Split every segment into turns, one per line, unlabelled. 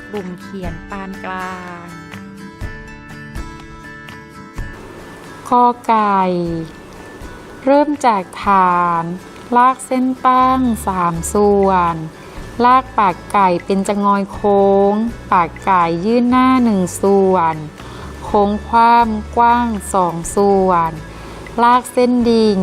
ยัญชนะไทยกลุ่มเขียนปานกลางกอไก่ เริ่มจากฐาน ลากเส้นตั้งสามส่วน ลากปากไก่เป็นจะงอยโค้ง ปากไก่ยื่นหน้าหนึ่งส่วน โค้งคว่ำกว้างสองส่วน ลากเส้นดิ่ง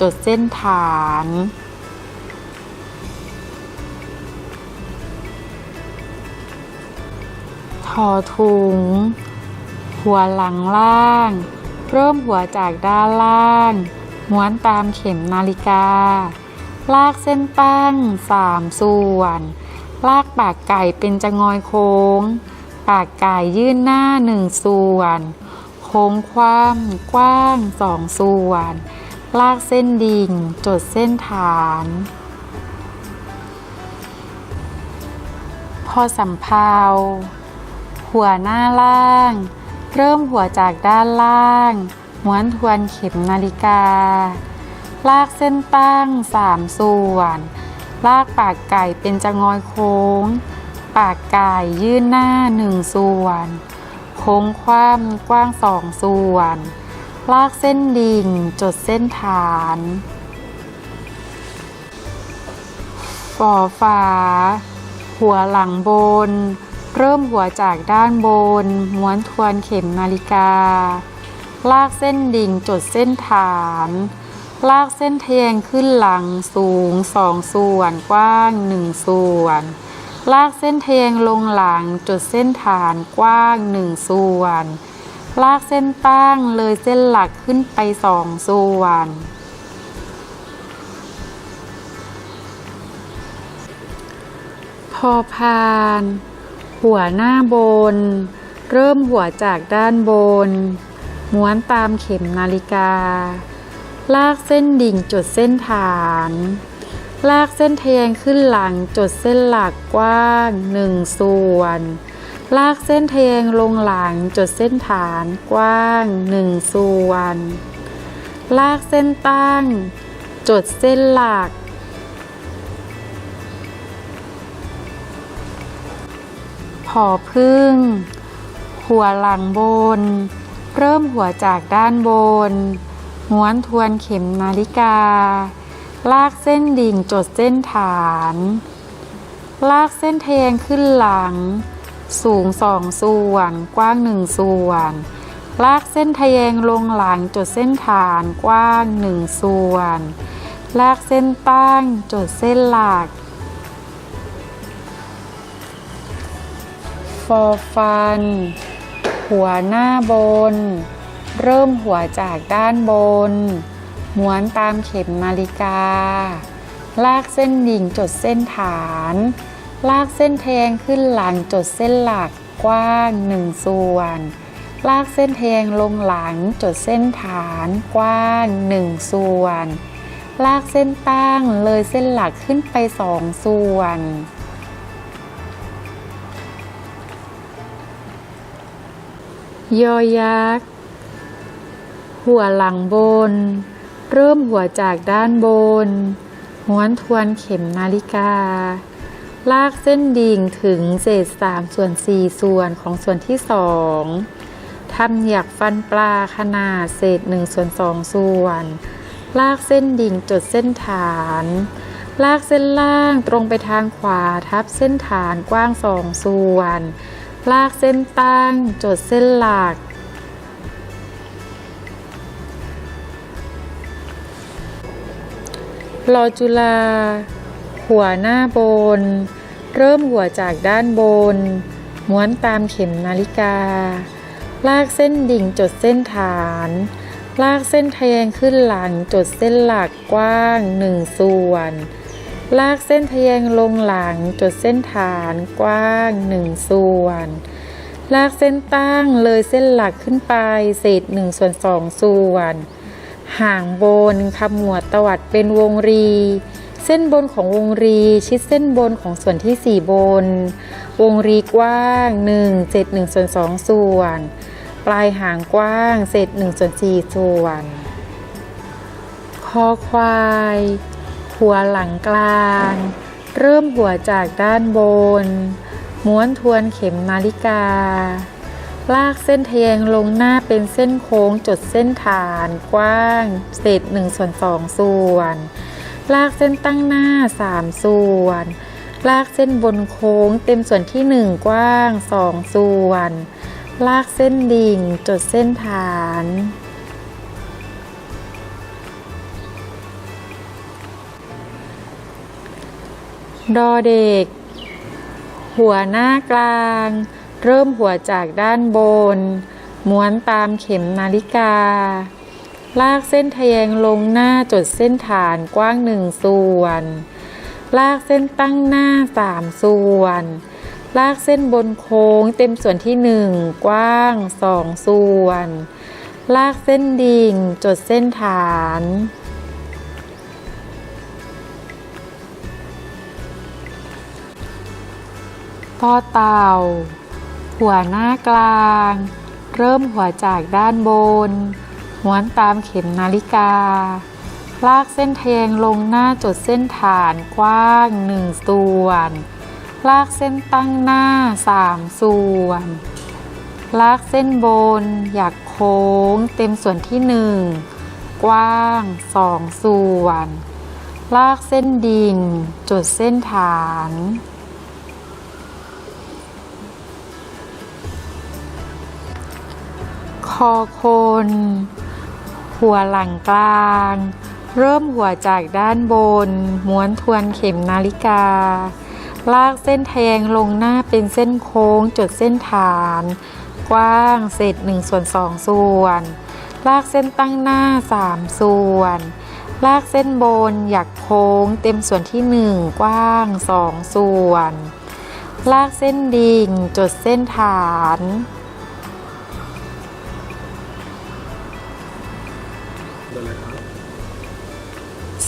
จดเส้นฐาน อถุง หัวหลังล่าง เริ่มหัวจากด้านล่าง ม้วนตามเข็มนาฬิกา ลากเส้นตั้งสามส่วน ลากปากไก่เป็นจะงอยโค้ง ปากไก่ยื่นหน้าหนึ่งส่วน โค้งคว่ำกว้างสองส่วน ลากเส้นดิ่ง จดเส้นฐานพอสำเพา หัวหน้าล่าง เริ่มหัวจากด้านล่างม้วนทวนเข็มนาฬิกา ลากเส้นตั้งสามส่วน ลากปากไก่เป็นจะงอยโค้ง ปากไก่ยื่นหน้าหนึ่งส่วน โค้งคว่ำกว้างสองส่วน ลากเส้นดิ่งจดเส้นฐานฝ่อฝา หัวหลังบน เริ่มหัวจากด้านบน ม้วนทวนเข็มนาฬิกา ลากเส้นดิ่งจดเส้นฐาน ลากเส้นเทียงขึ้นหลังสูงสองส่วนกว้างหนึ่งส่วน ลากเส้นเทียงลงหลังจดเส้นฐานกว้างหนึ่งส่วน ลากเส้นตั้งเลยเส้นหลักขึ้นไปสองส่วนพอพาน หัวหน้าบน เริ่มหัวจากด้านบน ม้วนตามเข็มนาฬิกา ลากเส้นดิ่งจดเส้นฐาน ลากเส้นเทียงขึ้นหลังจดเส้นหลักกว้างหนึ่งส่วน ลากเส้นเทียงลงหลังจดเส้นฐานกว้างหนึ่งส่วน ลากเส้นตั้ง จดเส้นหลัก ผอพึ่ง หัวหลังบน เริ่มหัวจากด้านบนม้วนทวนเข็มนาฬิกา ลากเส้นดิ่งจดเส้นฐาน ลากเส้นเทงขึ้นหลัง สูงสองส่วน กว้างหนึ่งส่วน ลากเส้นทะแยงลงหลังจดเส้นฐานกว้างหนึ่งส่วน ลากเส้นตั้งจดเส้นหลัก ฟอฟัน หัวหน้าบน เริ่มหัวจากด้านบน ม้วนตามเข็มนาฬิกา ลากเส้นดิ่งจดเส้นฐาน ลากเส้นแทงขึ้นหลังจดเส้นหลักกว้างหนึ่งส่วน ลากเส้นแทงลงหลังจดเส้นฐานกว้างหนึ่งส่วน ลากเส้นตั้งเลยเส้นหลักขึ้นไปสองส่วน ยอยักษ์ หัวหลังบน เริ่มหัวจากด้านบนม้วนทวนเข็มนาฬิกา ลากเส้นดิ่งถึงเศษสามส่วนสี่ส่วนของส่วนที่สองทำหยักฟันปลาขนาดเศษหนึ่งส่วนสองส่วน ลากเส้นดิ่งจดเส้นฐาน ลากเส้นล่างตรงไปทางขวาทับเส้นฐานกว้างสองส่วน ลากเส้นตั้ง จดเส้นหลัก รอจุฬาหัวหน้าบน เริ่มหัวจากด้านบน ม้วนตามเข็มนาฬิกา ลากเส้นดิ่งจดเส้นฐาน ลากเส้นทะแยงขึ้นหลังจดเส้นหลักกว้างหนึ่งส่วน ลากเส้นทะแยงลงหลังจดเส้นฐานกว้างหนึ่งส่วน ลากเส้นตั้งเลยเส้นหลักขึ้นไปเศษหนึ่งส่วนสองส่วน ห่างบนขมวดตวัดเป็นวงรี เส้นบนของวงรีชิดเส้นบนของส่วนที่สี่บน วงรีกว้าง1เศษ1ส่วน2ส่วน ปลายหางกว้างเศษ1ส่วน4ส่วน คอควาย หัวหลังกลาง เริ่มหัวจากด้านบน ม้วนทวนเข็มนาฬิกา ลากเส้นทะแยงลงหน้าเป็นเส้นโค้งจดเส้นฐานกว้างเศษ1ส่วน2ส่วน ลากเส้นตั้งหน้า 3 ส่วน ลากเส้นบนโค้งเต็มส่วนที่ 1 กว้าง 2 ส่วน ลากเส้นดิ่งจดเส้นฐาน ดอเด็ก หัวหน้ากลาง เริ่มหัวจากด้านบน ม้วนตามเข็มนาฬิกา ลากเส้นทะแยงลงหน้าจดเส้นฐานกว้างหนึ่งส่วน ลากเส้นตั้งหน้าสามส่วน ลากเส้นบนโค้งเต็มส่วนที่หนึ่งกว้างสองส่วน ลากเส้นดิ่งจดเส้นฐาน ต่อเต่า หัวหน้ากลาง เริ่มหัวจากด้านบนม้วนตามเข็มนาฬิกา ลากเส้นทแยงลงหน้าจดเส้นฐานกว้างหนึ่งส่วน ลากเส้นตั้งหน้าสามส่วน ลากเส้นบน อยากโค้งเต็มส่วนที่หนึ่งกว้างสองส่วน ลากเส้นดิ่งจดเส้นฐาน อคน หัวหลังกลาง เริ่มหัวจากด้านบน ม้วนทวนเข็มนาฬิกา ลากเส้นแทงลงหน้าเป็นเส้นโค้งจดเส้นฐาน กว้างเศษ1ส่วน2ส่วน ลากเส้นตั้งหน้า 3 ส่วน ลากเส้นบนอยากโค้งเต็มส่วนที่ 1 กว้าง 2 ส่วน ลากเส้นดิ่งจดเส้นฐาน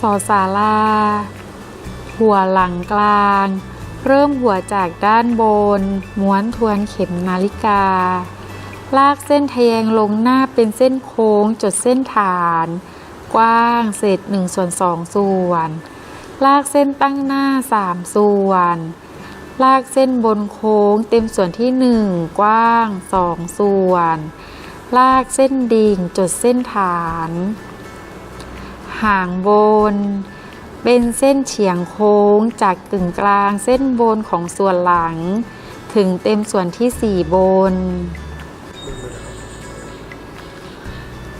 สอสาลา หัวหลังกลาง เริ่มหัวจากด้านบน ม้วนทวนเข็มนาฬิกา ลากเส้นทะแยงลงหน้าเป็นเส้นโค้งจดเส้นฐาน กว้างเศษ1ส่วน2ส่วน ลากเส้นตั้งหน้า3ส่วน ลากเส้นบนโค้งเต็มส่วนที่1กว้าง2ส่วน ลากเส้นดิ่งจดเส้นฐาน หางบน เป็นเส้นเฉียงโค้งจากกึ่งกลางเส้นบนของส่วนหลัง ถึงเต็มส่วนที่สี่บน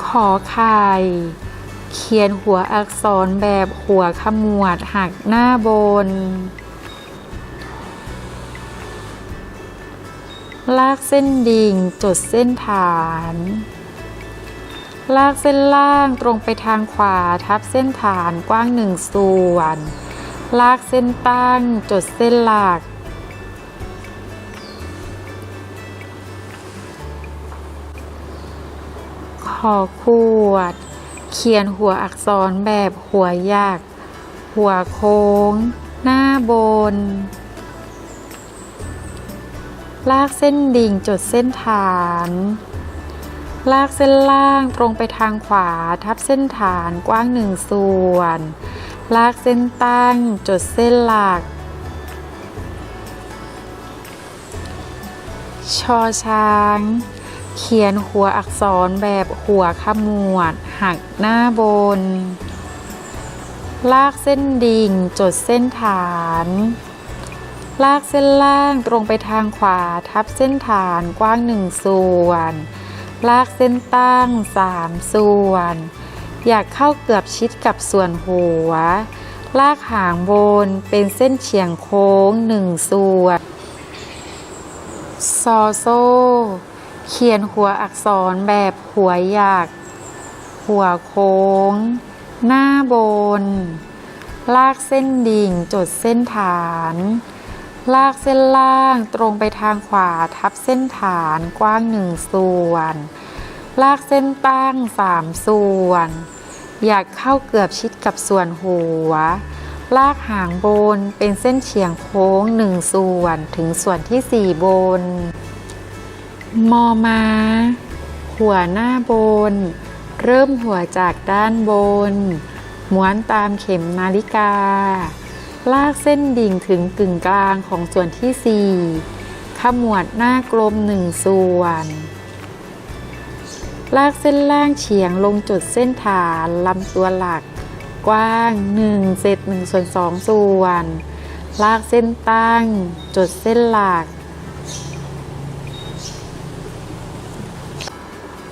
ขอไข่เขียนหัวอักษรแบบหัวขมวดหักหน้าบน ลากเส้นดิ่งจดเส้นฐาน ลากเส้นล่างตรงไปทางขวาทับเส้นฐานกว้างหนึ่งส่วน ลากเส้นตั้งจดเส้นหลัก ขอขวด เขียนหัวอักษรแบบหัวยักษ์หัวโค้ง หน้าบน ลากเส้นดิ่งจดเส้นฐาน ลากเส้นล่างตรงไปทางขวาทับเส้นฐานกว้างหนึ่งส่วน ลากเส้นตั้งจดเส้นหลัก ชอช้าง เขียนหัวอักษรแบบหัวขมวด หักหน้าบน ลากเส้นดิ่งจดเส้นฐาน ลากเส้นล่างตรงไปทางขวาทับเส้นฐานกว้างหนึ่งส่วน ลากเส้นตั้งสามส่วน อยากเข้าเกือบชิดกับส่วนหัว ลากหางบนเป็นเส้นเฉียงโค้งหนึ่งส่วนซอโซ่เขียนหัวอักษรแบบหัวหยัก หัวโค้ง หน้าบน ลากเส้นดิ่งจดเส้นฐาน ลากเส้นล่างตรงไปทางขวาทับเส้นฐานกว้างหนึ่งส่วน ลากเส้นตั้งสามส่วน อยากเข้าเกือบชิดกับส่วนหัว ลากหางบนเป็นเส้นเฉียงโค้งหนึ่งส่วนถึงส่วนที่สี่บน มอมาหัวหน้าบน เริ่มหัวจากด้านบน ม้วนตามเข็มนาฬิกา ลากเส้นดิ่งถึงกึ่งกลางของส่วนที่ 4 ขมวดหน้ากลมหนึ่งส่วน ลากเส้นล่างเฉียงลงจุดเส้นฐานลำตัวหลัก กว้าง 1 เศษ1ส่วน2ส่วน ลากเส้นตั้ง จุดเส้นหลัก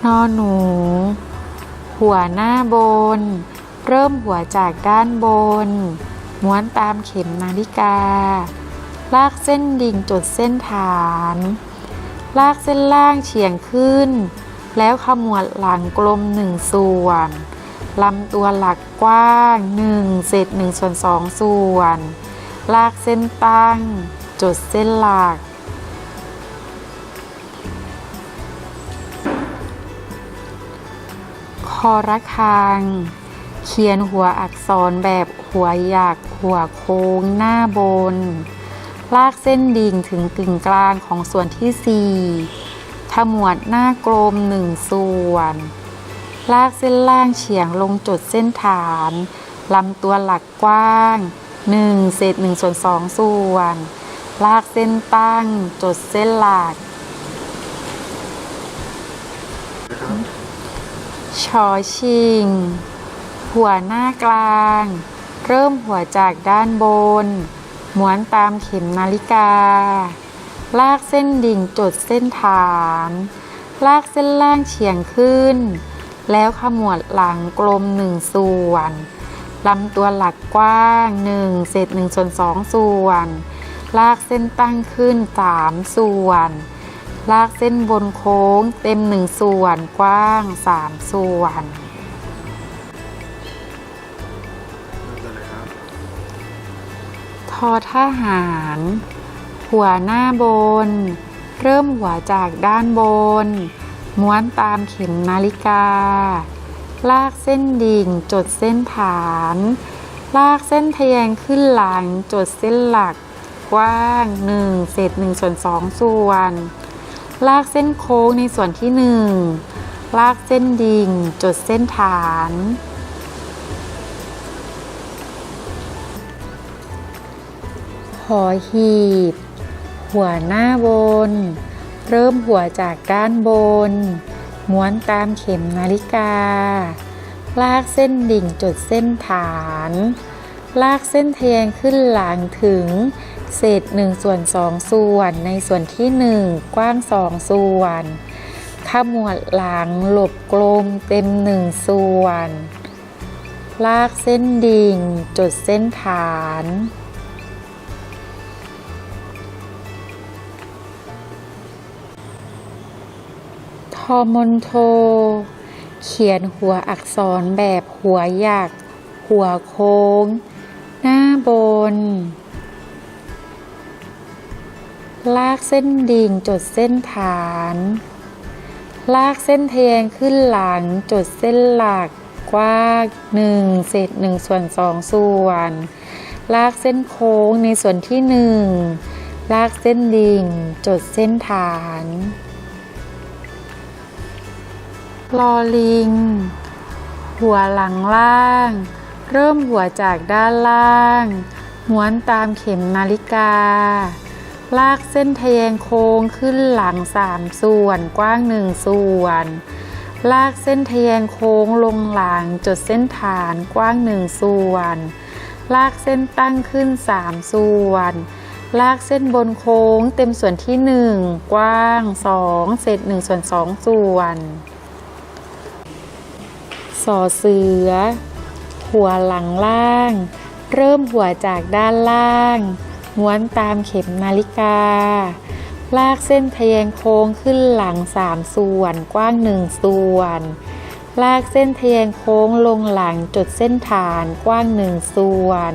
นอหนู หัวหน้าบน เริ่มหัวจากด้านบน ม้วนตามเข็มนาฬิกา ลากเส้นดิ่งจุดเส้นฐาน ลากเส้นล่างเฉียงขึ้น แล้วขมวดหลังกลมหนึ่งส่วนลำตัวหลักกว้าง1เศษ1ส่วน2ส่วน ลากเส้นตั้งจุดเส้นหลัก คอระฆัง เขียนหัวอักษรแบบหัวหยักหัวโค้งหน้าบน ลากเส้นดิ่งถึงกึ่งกลางของส่วนที่ 4 ขมวดหน้ากลมหนึ่งส่วน ลากเส้นล่างเฉียงลงจุดเส้นฐานลำตัวหลักกว้าง1เศษ1ส่วน2ส่วน ลากเส้นตั้งจุดเส้นหลักชอชิง หัวหน้ากลาง เริ่มหัวจากด้านบน หมวนตามเข็มนาฬิกา ลากเส้นดิ่งจุดเส้นฐาน ลากเส้นล่างเฉียงขึ้น แล้วขมวดหลังกลมหนึ่งส่วนลำตัวหลักกว้าง1เศษ1ส่วน2ส่วน ลากเส้นตั้งขึ้น 3 ส่วน ลากเส้นบนโค้งเต็มหนึ่งส่วนกว้าง 3 ส่วน อทหาร หัวหน้าบน เริ่มหัวจากด้านบน ม้วนตามเข็มนาฬิกา ลากเส้นดิ่งจดเส้นฐาน ลากเส้นทะแยงขึ้นหลังจดเส้นหลัก กว้าง1เศษ1ส่วน2ส่วน ลากเส้นโค้งในส่วนที่ 1 ลากเส้นดิ่งจดเส้นฐาน หอหีบ หัวหน้าบนเริ่มหัวจากด้านบน ม้วนตามเข็มนาฬิกา ลากเส้นดิ่งจุดเส้นฐาน ลากเส้นทะแยงขึ้นหลังถึง เศษ1ส่วน2ส่วนในส่วนที่ 1 กว้าง 2 ส่วนขมวดหลังหลบกลมเต็ม 1 ส่วน ลากเส้นดิ่งจุดเส้นฐาน ทอมนโท เขียนหัวอักษรแบบหัวหยัก หัวโค้ง หน้าบน ลากเส้นดิ่งจดเส้นฐาน ลากเส้นทแยงขึ้นหลังจดเส้นหลักกว้างหนึ่งเศษหนึ่งส่วนสองส่วน ลากเส้นโค้งในส่วนที่หนึ่งลากเส้นดิ่ง จดเส้นฐาน ลอลิง หัวหลังล่าง เริ่มหัวจากด้านล่างม้วนตามเข็มนาฬิกา ลากเส้นทะแยงโค้งขึ้นหลังสามส่วนกว้างหนึ่งส่วน ลากเส้นทะแยงโค้งลงหลังจดเส้นฐานกว้างหนึ่งส่วน ลากเส้นตั้งขึ้นสามส่วน ลากเส้นบนโค้งเต็มส่วนที่หนึ่งกว้างสองเศษหนึ่งส่วนสองส่วน สอเสือ หัวหลังล่าง เริ่มหัวจากด้านล่าง ม้วนตามเข็มนาฬิกา ลากเส้นทะแยงโค้งขึ้นหลังสามส่วนกว้างหนึ่งส่วน ลากเส้นทะแยงโค้งลงหลังจุดเส้นฐานกว้างหนึ่งส่วน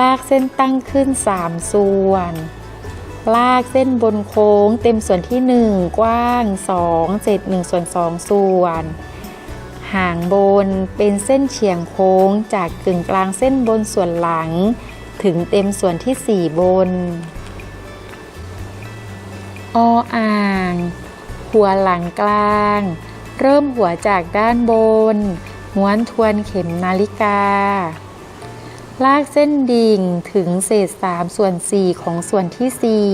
ลากเส้นตั้งขึ้นสามส่วนลากเส้นบนโค้งเต็มส่วนที่หนึ่งกว้างสองเศษหนึ่งส่วนสองส่วน หางบนเป็นเส้นเฉียงโค้งจากกึ่งกลางเส้นบนส่วนหลัง ถึงเต็มส่วนที่สี่บน ออ่าง หัวหลังกลาง เริ่มหัวจากด้านบน ม้วนทวนเข็มนาฬิกา ลากเส้นดิ่งถึงเศษสามส่วนสี่ของส่วนที่สี่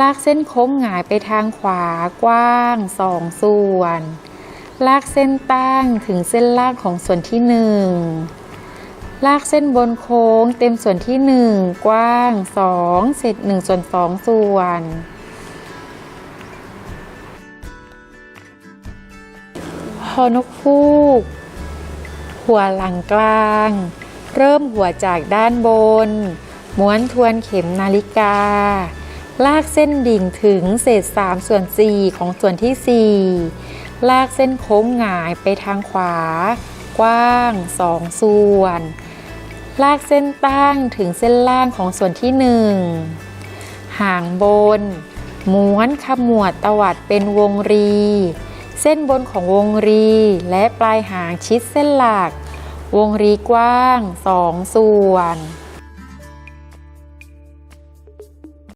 ลากเส้นโค้งหงายไปทางขวากว้างสองส่วน ลากเส้นตั้งถึงเส้นล่างของส่วนที่หนึ่งลากเส้นบนโค้งเต็มส่วนที่หนึ่งกว้างสองเศษหนึ่งส่วนสองส่วนฮอนกฟูก หัวหลังกลาง เริ่มหัวจากด้านบน ม้วนทวนเข็มนาฬิกา ลากเส้นดิ่งถึงเศษ 3 ส่วน 4 ของส่วนที่ 4 ลากเส้นโค้งหงายไปทางขวา กว้าง2ส่วน ลากเส้นตั้งถึงเส้นล่างของส่วนที่1หางบน ม้วนขมวดตวัดเป็นวงรี เส้นบนของวงรี และปลายหางชิดเส้นหลัก วงรีกว้าง2ส่วน